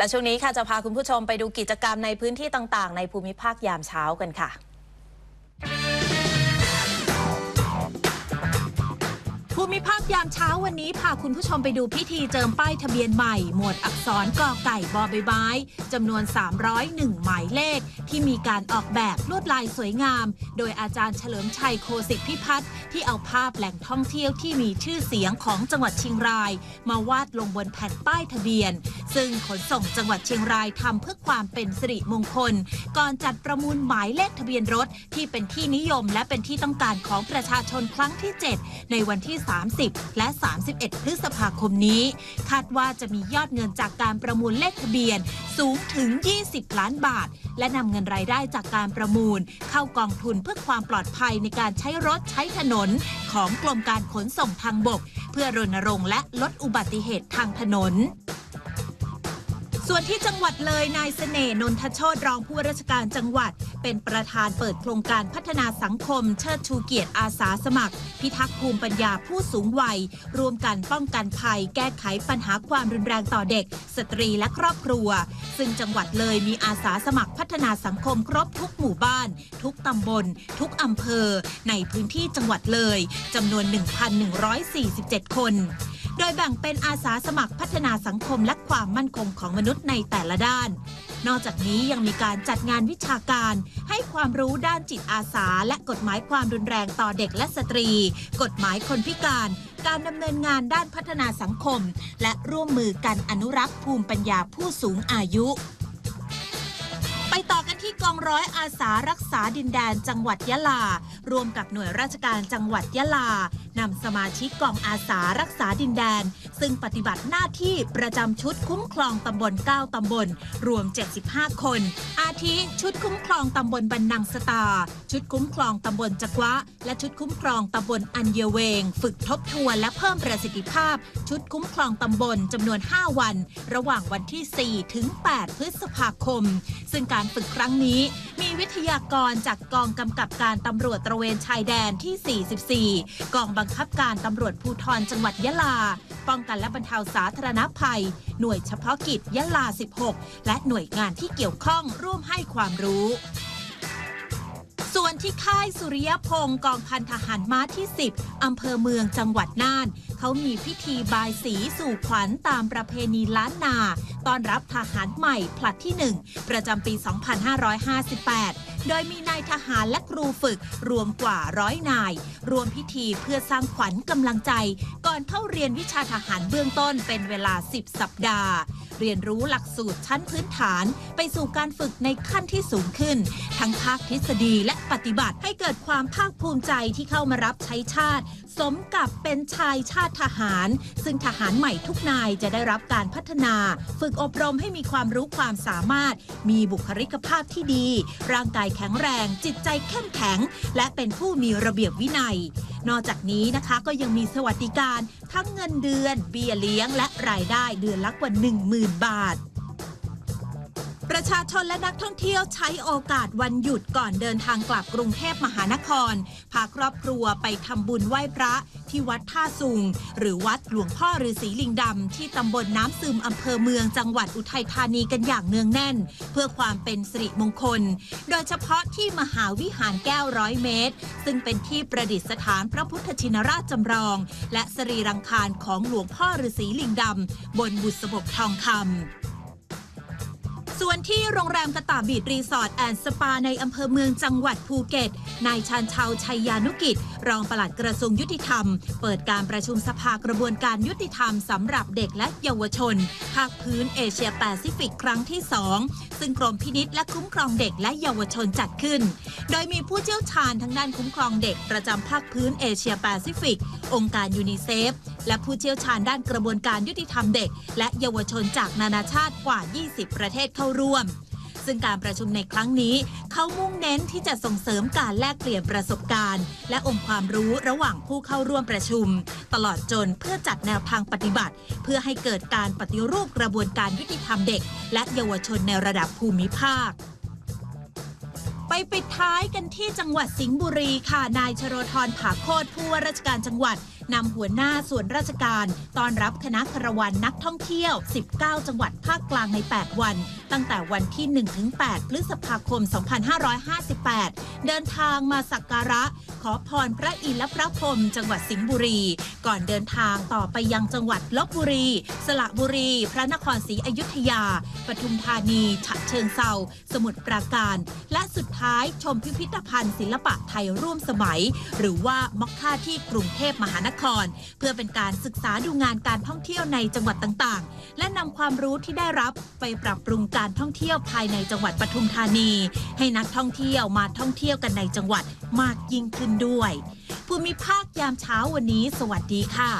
และช่วงนี้ค่ะจะพาคุณผู้ชมไปดูกิจกรรมในพื้นที่ต่าง ๆ ในภูมิภาคยามเช้ากันค่ะ มิภาคยามเช้าวันนี้พาคุณผู้ชมไปดูพิธีเจิมป้ายทะเบียนใหม่ หมวดอักษรกอไก่บอใบไม้จำนวน 301 หมายเลข ที่มีการออกแบบลวดลายสวยงาม โดยอาจารย์เฉลิมชัยโคสิทธิพิพัฒน์ที่เอาภาพแหล่งท่องเที่ยวที่มีชื่อเสียงของจังหวัดเชียงราย มาวาดลงบนแผ่นป้ายทะเบียน ซึ่งขนส่งจังหวัดเชียงรายทำเพื่อความเป็นสิริมงคล ก่อนจัดประมูลหมายเลขทะเบียนรถที่เป็นที่นิยม และเป็นที่ต้องการของประชาชนครั้งที่ 7 ในวันที่30 และ 31 พฤษภาคมนี้ คาดว่าจะมียอดเงินจากการประมูลเลขทะเบียนสูงถึง 20 ล้านบาท และนำเงินรายได้จากการประมูล เข้ากองทุนเพื่อความปลอดภัยในการใช้รถใช้ถนน ของกรมการขนส่งทางบก เพื่อรณรงค์และลดอุบัติเหตุทางถนนส่วนที่จังหวัดเลยนายเสน่ห์นนทโชตรองผู้ว่าราชการจังหวัด เป็นประธานเปิดโครงการพัฒนาสังคม เชิดชูเกียรติอาสาสมัคร พิทักษ์ภูมิปัญญาผู้สูงวัยร่วมกันป้องกันภัย แก้ไขปัญหาความรุนแรงต่อเด็ก สตรีและครอบครัว ซึ่งจังหวัดเลยมีอาสาสมัครพัฒนาสังคมครบทุกหมู่บ้าน ทุกตำบล ทุกอำเภอ ในพื้นที่จังหวัดเลยจำนวน 1,147 คน โดยแบ่งเป็นอาสาสมัครพัฒนาสังคมและความมั่นคงของมนุษย์ในแต่ละด้าน นอกจากนี้ยังมีการจัดงานวิชาการ ให้ความรู้ด้านจิตอาสา และกฎหมายความรุนแรงต่อเด็กและสตรี กฎหมายคนพิการ การดำเนินงานด้านพัฒนาสังคม และร่วมมือกันอนุรักษ์ภูมิปัญญาผู้สูงอายุไปต่อกันที่กองร้อยอาสารักษาดินแดนจังหวัดยะลาร่วมกับหน่วยราชการจังหวัดยะลานำสมาชิกกองอาสารักษาดินแดน ซึ่งปฏิบัติหน้าที่ประจำชุดคุ้มครองตำบล 9 ตำบล รวม 75 คน อาทิชุดคุ้มครองตำบลบันนังสตา ชุดคุ้มครองตำบลจักวะ และชุดคุ้มครองตำบลอันเยเวง ฝึกทบทวนและเพิ่มประสิทธิภาพ ชุดคุ้มครองตำบลจำนวน 5 วัน ระหว่างวันที่ 4 ถึง 8 พฤษภาคม ซึ่งการฝึกครั้งนี้ มีวิทยากรจากกองกำกับการตำรวจระเวนชายแดนที่ 44 กองบังคับการตำรวจภูธรจังหวัดยะลา ป้องกันและบรรเทาสาธารณภัย หน่วยเฉพาะกิจยะลา 16 และหน่วยงานที่เกี่ยวข้องร่วมให้ความรู้ส่วนที่ค่ายสุริยพงศ์กองพันทหารม้าที่ 10 อำเภอเมืองจังหวัดน่าน เขามีพิธีบายสีสู่ขวัญตามประเพณีล้านนา ต้อนรับทหารใหม่ผลัดที่ 1 ประจำปี 2558 โดยมีนายทหารและครูฝึกรวมกว่าร้อยนาย รวมพิธีเพื่อสร้างขวัญกำลังใจ ก่อนเข้าเรียนวิชาทหารเบื้องต้นเป็นเวลา 10 สัปดาห์ เรียนรู้หลักสูตรชั้นพื้นฐาน ไปสู่การฝึกในขั้นที่สูงขึ้น ทั้งภาคทฤษฎีและปฏิบัติให้เกิดความภาคภูมิใจที่เข้ามารับใช้ชาติสมกับเป็นชายชาติทหาร ซึ่งทหารใหม่ทุกนายจะได้รับการพัฒนา ฝึกอบรมให้มีความรู้ความสามารถ มีบุคลิกภาพที่ดี ร่างกายแข็งแรง จิตใจเข้มแข็ง และเป็นผู้มีระเบียบวินัย นอกจากนี้นะคะก็ยังมีสวัสดิการ ทั้งเงินเดือน เบี้ยเลี้ยง และรายได้เดือนละกว่า 10,000 บาท ประชาชนและนักท่องเที่ยวใช้โอกาสวันหยุดก่อนเดินทางกลับกรุงเทพมหานคร พาครอบครัวไปทำบุญไหว้พระที่วัดท่าสุง หรือวัดหลวงพ่อฤาษีลิงดำ ที่ตำบลน้ำซึมอำเภอเมืองจังหวัดอุทัยธานีกันอย่างเนืองแน่น เพื่อความเป็นสิริมงคล โดยเฉพาะที่มหาวิหารแก้วร้อยเมตร ซึ่งเป็นที่ประดิษฐานพระพุทธชินราชจำลอง และสรีรังคารของหลวงพ่อฤาษีลิงดำบนบุษบกทองคำ ส่วนที่โรงแรมกระตาบีดรีสอร์ทแอนด์สปาในอำเภอเมืองจังหวัดภูเก็ต นายชาญชาวชัยยานุกิจ รองปลัดกระทรวงยุติธรรม เปิดการประชุมสภากระบวนการยุติธรรมสำหรับเด็กและเยาวชน ภาคพื้นเอเชียแปซิฟิกครั้งที่ 2 ซึ่งกรมพินิษและคุ้มครองเด็กและเยาวชนจัดขึ้น โดยมีผู้เชี่ยวชาญทั้งด้านคุ้มครองเด็กประจำภาคพื้นเอเชียแปซิฟิก องค์การยูนิเซฟและผู้เชี่ยวชาญด้านกระบวนการยุติธรรมเด็ก และเยาวชนจากนานาชาติกว่า 20 ประเทศเข้าร่วม ซึ่งการประชุมในครั้งนี้ เขามุ่งเน้นที่จะส่งเสริมการแลกเปลี่ยนประสบการณ์ และองค์ความรู้ระหว่างผู้เข้าร่วมประชุม ตลอดจนเพื่อจัดแนวทางปฏิบัติ เพื่อให้เกิดการปฏิรูปกระบวนการยุติธรรมเด็ก และเยาวชนในระดับภูมิภาคไปปิดท้ายกันที่จังหวัดสิงห์บุรีค่ะ นายชโรธรผาโคตรผู้ว่าราชการจังหวัดนำหัวหน้าส่วนราชการต้อนรับคณะคารวานนักท่องเที่ยว 19 จังหวัดภาคกลางใน 8 วัน ตั้งแต่วันที่ 1-8 พฤษภาคม 2558 เดินทางมาสักการะ ขอพรพระอินทร์และพระพรหมจังหวัดสิงห์บุรี ก่อนเดินทางต่อไปยังจังหวัดลบบุรี สระบุรี พระนครศรีอยุธยา ปทุมธานี ฉะเชิงเซาสมุทรปราการ และสุดท้ายชมพิพิธภัณฑ์ศิลปะไทยร่วมสมัย หรือว่ามอกค่าที่กรุงเทพมหานครคร เพื่อเป็นการศึกษาดูงานการท่องเที่ยวในจังหวัดต่างๆ และนำความรู้ที่ได้รับไปปรับปรุงการท่องเที่ยวภายในจังหวัดปทุมธานี ให้นักท่องเที่ยวมาท่องเที่ยวกันในจังหวัดมากยิ่งขึ้นด้วย ภูมิภาคยามเช้าวันนี้ สวัสดีค่ะ